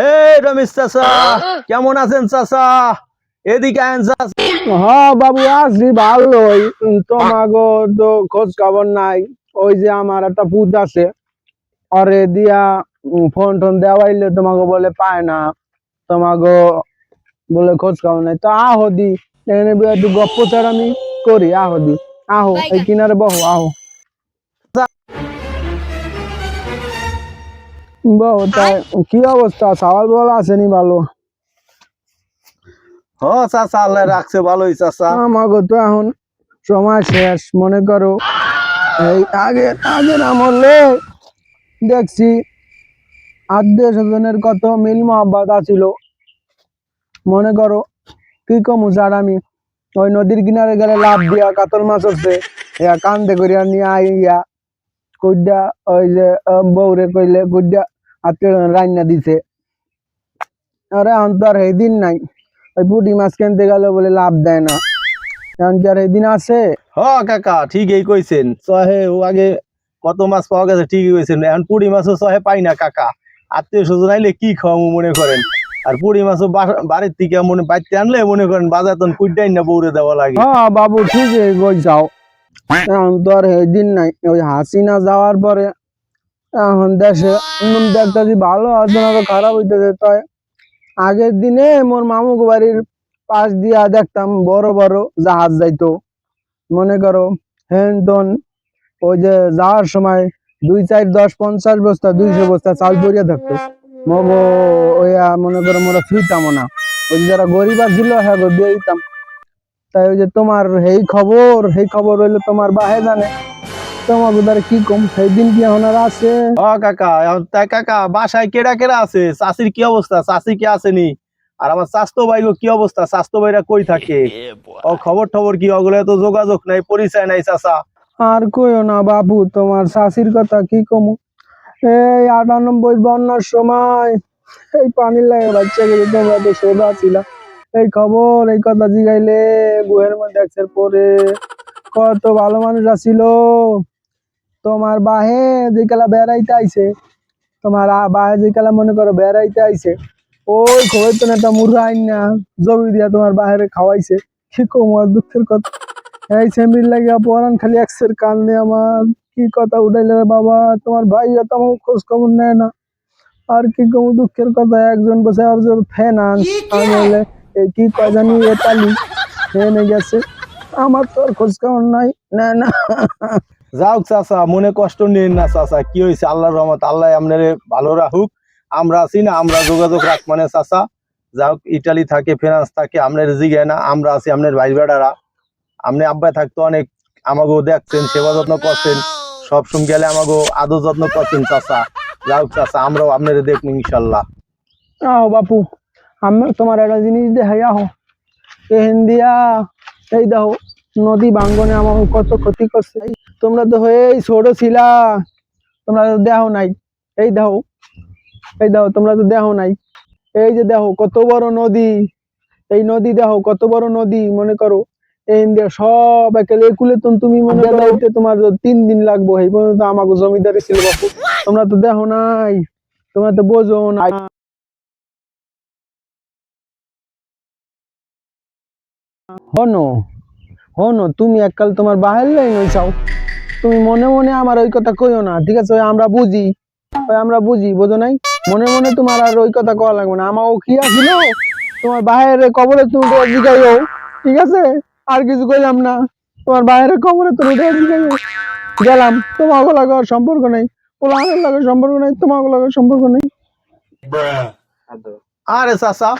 হে রমেশ চাচা, কেমন আছেন চাচা? এদিকে আয়েন চাচা হ্যাঁ বাবু আসি ভালোই। তোমাগো তো খোঁজ খবর নাই। ওই যে আমার একটা পুত আছে। আরে দিয়া ফোন টোন দেওয়াইলে তোমাকে বলে পায় না। তোমাগো বলে খোঁজ খবর নাই। তো আহো দি। এখানে একটু গপ্প আমি করি। আহো দি। আহো, এই কিনারে বহো, আহো। কি অবস্থা? সওয়াল বল আসেনি ভালো? হ চাচা আল্লাহ রাখছে ভালোই চাচা। আমাকে তো এখন সময় শেষ মনে করো। এই আগে আগের আমলে দেখছি আত্মীয় স্বজনের কত মিল মহাব্বত আছিল। মনে করো কি কমু স্যার আমি? ওই নদীর কিনারে গেলে লাভ দিয়া কাতল মাছ হচ্ছে ইয়া কান্দে করিয়া নিয়ে আইয়া কুইডা ওই যে বউরে কইলে কুইডা আত্মীয় রান্না দিছে। আরে এখন তো আর এই দিন নাই। ওই পুঁটি মাছ কিনতে গেলে বলে লাভ দেয় না। এখন কি আর এই দিন আছে হ কাকা ঠিকই কইছেন। সহে ও আগে কত মাছ পাওয়া গেছে ঠিকই কইছেন। এখন পুরি মাছও সহে পাই না কাকা। আত্মীয় স্বজন আইলে কি খাওয়াবো মনে করেন? আর পুরি মাছও বাড়ির থেকে মনে বাইতে আনলে মনে করেন বাজার তখন কুইটাই না বউরে দেওয়া লাগে। হ্যাঁ বাবু ঠিকই কইছাও। এখন তো আর এই দিন নাই। ওই হাসিনা যাওয়ার পরে এখন দেশে দেখতেছি ভালো আছে না খারাপ হইতেছে। তাই আগের দিনে মোর মামুক বাড়ির পাশ দিয়া দেখতাম বড় বড় জাহাজ যাইতো। মনে করো হেন তন ওই যে যাওয়ার সময় দুই চার দশ পঞ্চাশ বস্তা, দুইশো বস্তা চাল পরিয়া থাকতো। মগো, ওইয়া মনে করো মোরা ফিরতাম না। ওই যারা গরিব ছিল হ্যাঁ দিয়ে দিতাম। তাই ওই যে তোমার এই খবর এই খবর হইল তোমার বাহে জানে। তোমার কি কম? কি আছে? কাকা এখন তাই কাকা বাসায় কেডা কেডা আছে? চাষির কি অবস্থা? চাষি কি আসেনি? আর আমার স্বাস্থ্য ভাই কি অবস্থা? স্বাস্থ্য ভাইরা কই থাকে? ও খবর টবর কি? ওগুলো তো যোগাযোগ নাই পরিচয় নাই আর কইও না বাবু তোমার শাশির কথা কি কমু? এই আটানব্বই বন্যার সময় এই পানির লাগে বাচ্চা গেলে তোমরা তো সোজা ছিলা। এই খবর এই কথা জিগাইলে গুহের মধ্যে একসের পরে কত ভালো মানুষ আছিল। তোমার বাহে যেকালা বেড়াইতে আইছে তোমার আ- বাহে যেকালা মনে করো বেড়াইতে আইছে ওই খবর তো একটা মুরগা আইন না জমি দিয়া তোমার বাহিরে খাওয়াইছে। কি কম আর দুঃখের কথা? এই সেমির লাগিয়া পরান খালি একসের কান্দে আমার। কি কথা উঠাইলে বাবা? তোমার ভাই তো আমার খোঁজ খবর নেয় না। আর কি কম দুঃখের কথা? একজন বসে আমি হলে কি কয় জানি এতালি ফেনে গেছে। আমার তো আর খোঁজ খবর নাই। না না। যাও চাচা মনে কষ্ট নিন না চাচা। কি হয়েছে আল্লাহর রহমত আল্লাহ আপনারে ভালো রাখুক। আমরা আছি না আমরা যোগাযোগ রাখ মানে চাচা। যাও ইটালি থাকে ফ্রান্স থাকে আপনার জিগে না আমরা আছি আপনার ভাই বেড়ারা। আপনি আব্বাই থাকতো অনেক আমাকেও দেখছেন সেবা যত্ন করছেন। সব সময় গেলে আমাকেও আদর যত্ন করছেন চাচা। যাও চাচা আমরাও আপনার দেখব ইনশাল্লাহ। আহ বাপু আমি তোমার একটা জিনিস দেখাই আহো। এ হিন্দিয়া এই দেখো, নদী ভাঙ্গনে আমার কত ক্ষতি করছে। তোমরা তো এই ছোট ছিলা, তোমরা তো দেহ নাই। এই দেখো এই দেখো, তোমরা তো দেহ নাই। এই যে দেখো, কত বড় নদী। এই নদী দেখো, কত বড় নদী, মনে করো। এই সব একেলে তুমি মনে করো তোমার তিন দিন লাগবো। এই পর্যন্ত আমাকে জমিদারি ছিল তোমরা তো দেখো নাই, তোমরা তো বোঝো না। হনো হনো তুমি এককাল তোমার বাহের লাইন চাও তুমি মনে মনে আমার ওই কথা কইও না ঠিক আছে? ওই আমরা বুঝি। ওই আমরা বুঝি বোঝো নাই? মনে মনে তোমার আর ওই কথা কওয়া লাগবে না। আমাও কি আছিল তোমার বাহের কবরে তুমি তো জিগাইও ঠিক আছে? আর কিছু কইলাম না। তোমার বাহের কবরে তুমি তো জিগাইও গেলাম। তোমাকে লাগে সম্পর্ক নেই। ওলানের লাগে সম্পর্ক নেই তোমাকে লাগে সম্পর্ক নেই। আরে চাচা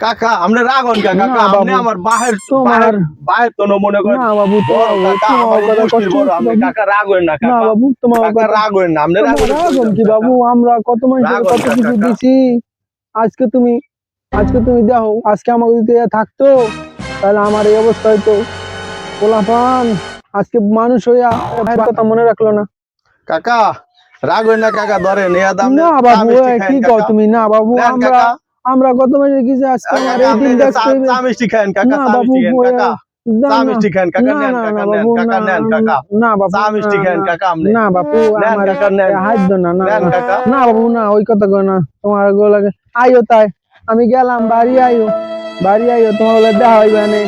কাকা আপনি রাগন কাকা আপনি আমার বাহের তোমার- বাহের তো মনে করেন। না বাবু কাকা তোমার আমার কথা মুশকিল কষ্ট বড় আপনি বাবু। কাকা রাগ না কাকা। বাবু তোমার কাকা কথা রাগ হইন না আপনি রাগ তোমার হইন রাগম কি বাবু? আমরা কত মানুষের কত কিছু দিছি আজকে তুমি আজকে তুমি দেখো আজকে আমাকে যদি থাকতো তাহলে আমার এই অবস্থা হইতো। পোলাপান আজকে মানুষ হইয়া ভাইয়ের কথা মনে রাখল না। কাকা রাগ না কাকা ধরেন না বাবু কি কও তুমি? না বাবু আমরা আমরা কত মানুষ কিছু আজকে আমার এই দিন হইবে। চা মিষ্টি খান কাকা না চা বাবু মিষ্টি খান কাকা। চা মিষ্টি খান কাকা নেন কাকা নেন কাকা নেন কাকা। না বাবু চা মিষ্টি খান কাকা আপনি। না বাবু আমার কাকা নেন। হাত দো না না। কাকা। না বাবু না ওই কথা কয় না। তোমার গো লাগে। আইও তাই। আমি গেলাম বাড়ি আইও। বাড়ি আইও তোমার বলে দেখা হইবে নে।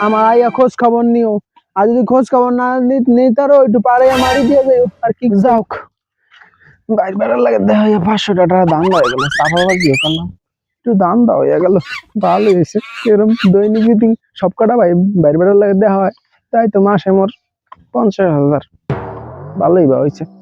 আমার আইয়া খোঁজ খবর নিও। আর যদি খোঁজ খবর না নি- নিতারো একটু পারে মারি দিয়ে যাও আর কি যাও। বাইর বেড়ার লাগে দেখা পাঁচশো টাকা দাম হয়ে গেল। চাপা বাজি ওখানে একটু দাম দাও, হয়ে গেল। ভালো হয়েছে। এরকম দৈনিক যদি সব কটা ভাই বাইরে বাইরে লাগে দেওয়া হয়। তাই তো মাসে মোর পঞ্চাশ হাজার। ভালোই বা হয়েছে।